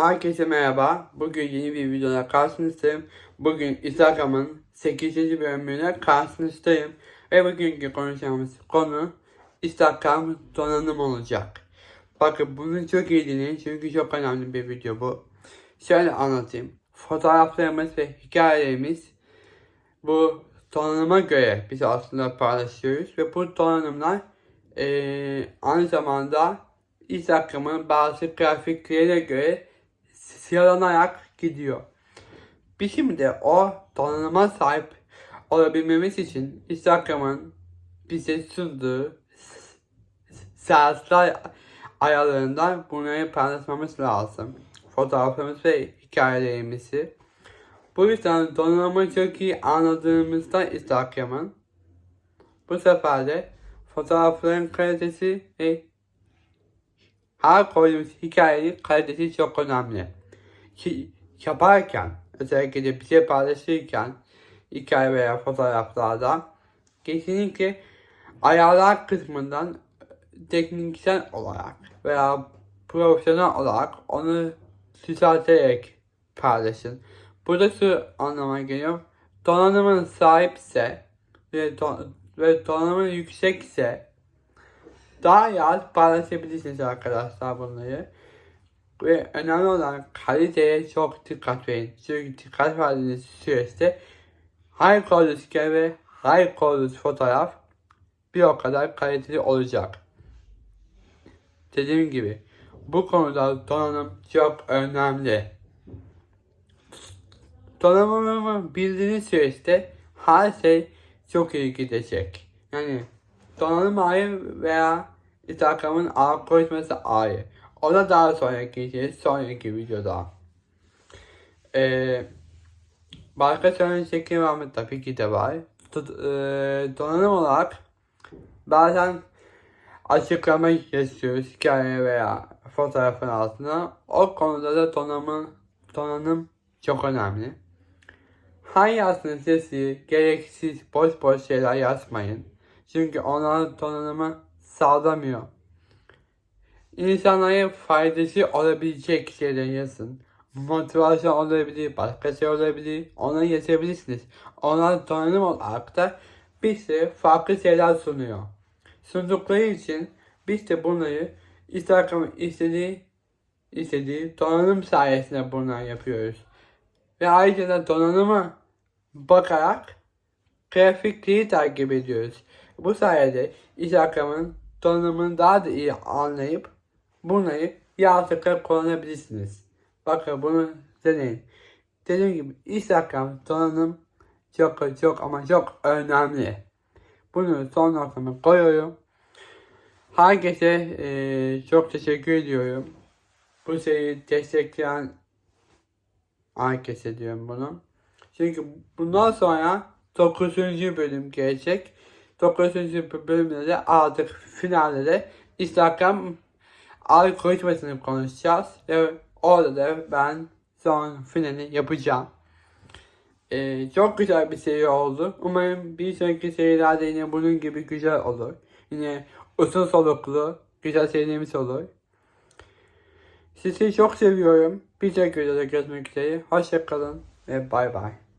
Herkese merhaba. Bugün yeni bir videoda karşınızdayım. Bugün Instagram'ın 8. bölümüne karşınızdayım. Ve bugünkü konuşacağımız konu Instagram donanım olacak. Bakın bunu çok iyi dinleyin çünkü çok önemli bir video bu. Şöyle anlatayım. Fotoğraflarımız ve hikayelerimiz bu donanıma göre biz aslında paylaşıyoruz ve bu donanımlar eee, aynı zamanda Instagram'ın bazı grafiklerine göre sıralanarak gidiyor. Biz şimdi o donanıma sahip olabilmemiz için Instagram'ın bize sunduğu saatler ayarlarından bunları paylaşmamız lazım. Fotoğraflarımız ve hikayelerimizi. Bu yüzden donanımı çok iyi anladığımızda Instagram'ın bu sefer de fotoğrafların kalitesi ve her koyduğumuz hikayenin kalitesi çok önemli. Ki yaparken, özellikle de bir şey paylaşırken hikaye veya fotoğraflarda kesinlikle ayarlar kısmından tekniksel olarak veya profesyonel olarak onu düzelterek paylaşın. Burada şu anlama geliyor. Donanımın sahipse ve, don ve donanımın yüksekse daha yaz paylaşabilirsiniz arkadaşlar bunları. Ve önemli olan kaliteye çok dikkat verin. Çünkü dikkat verdiğiniz süreçte high quality ve high quality fotoğraf bir o kadar kaliteli olacak. Dediğim gibi bu konuda donanım çok önemli. Donanımı bildiğiniz süreçte her şey çok iyi gidecek. Yani donanım ayrı veya Instagram'ın algoritması ayrı. O da daha sonra geçeceğiz sonraki videoda. Ee, başka söyleyeceklerim var mı? Tabii ki de var. Tut, e, donanım olarak bazen açıklama yazıyoruz hikaye veya fotoğrafın altına. O konuda da donanım, donanım çok önemli. Yazdığınız yazıyı gereksiz boş boş şeyler yazmayın. Çünkü onlar donanımı sağlamıyor. İnsanlara faydası olabilecek şeyler yazın. Motivasyon olabilir, başka şey olabilir. Onları yazabilirsiniz. Onlar donanım olarak da bize farklı şeyler sunuyor. Sundukları için biz de bunları Instagram'ın istediği, istediği donanım sayesinde bunları yapıyoruz. Ve ayrıca da donanıma bakarak grafikleri takip ediyoruz. Bu sayede Instagram'ın donanımını daha da iyi anlayıp bunları yaratıklar kullanabilirsiniz. Bakın bunu deneyin. Dediğim gibi Instagram donanım çok çok ama çok önemli. Bunu son noktama koyuyorum. Herkese eee, çok teşekkür ediyorum. Bu seriyi destekleyen herkese diyorum bunu. Çünkü bundan sonra 9. bölüm gelecek. 9. bölümde de artık finalde de Instagram algoritmasını konuşacağız. Ve orada da ben son finali yapacağım. Ee, çok güzel bir seri oldu. Umarım bir sonraki serilerde yine bunun gibi güzel olur. Yine uzun soluklu güzel serilerimiz olur. Sizi çok seviyorum. Bir sonraki videoda görüşmek üzere. Hoşçakalın ve bay bay.